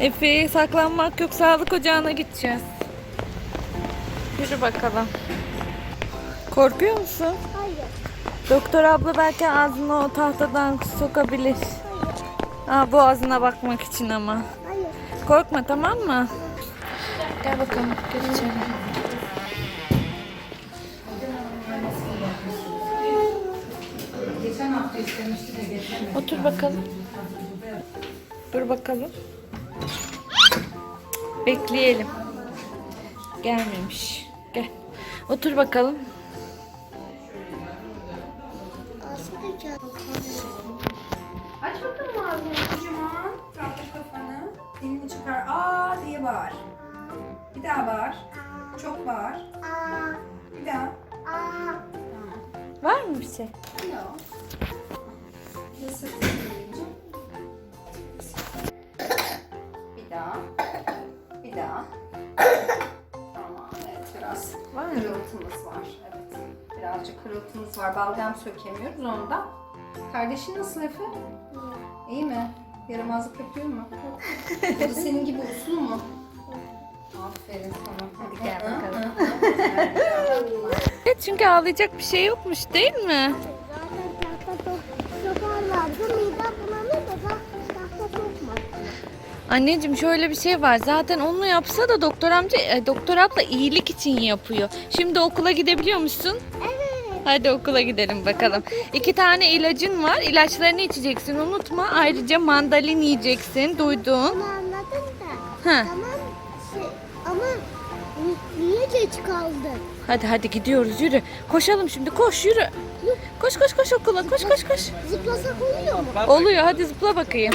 Efe saklanmak yok. Sağlık ocağına gideceğiz. Yürü bakalım. Korkuyor musun? Hayır. Doktor abla belki ağzını o tahtadan sokabilir. Aa, boğazına bakmak için ama. Hayır. Korkma tamam mı? Gel bakalım. Gel içeri. Otur bakalım. Dur bakalım. Bekleyelim. Gelmemiş. Gel. Otur bakalım. Aç bakalım ağzını kocaman. Kaldır kafanı. Dilini çıkar. Aa diye bağır. Bir daha bağır. Çok bağır. Aa, Bir daha. Var mı bir şey? Yok. Biraz Var mı? kırıltımız var. Evet. Birazcık kırıltımız var. Balgam sökemiyoruz ondan. Kardeşin nasıl Efe? İyi mi? Yaramazlık yapıyor mu? o da senin gibi uslu mu? Aferin sana. Hadi gel bakalım. Evet çünkü ağlayacak bir şey yokmuş değil mi? Anneciğim şöyle bir şey var. Zaten onu yapsa da doktor amca, e, doktor abla iyilik için yapıyor. Şimdi okula gidebiliyor musun? Evet. Hadi okula gidelim bakalım. İki tane ilacın var. İlaçlarını içeceksin unutma. Ayrıca mandalin yiyeceksin. Duydun. Onu anladım da. Ha. Tamam. Şey, ama ni- niye geç kaldın? Hadi hadi gidiyoruz yürü. Koşalım şimdi koş yürü. Koş koş koş okula koş koş koş. Zıplasak oluyor mu? Oluyor hadi zıpla bakayım.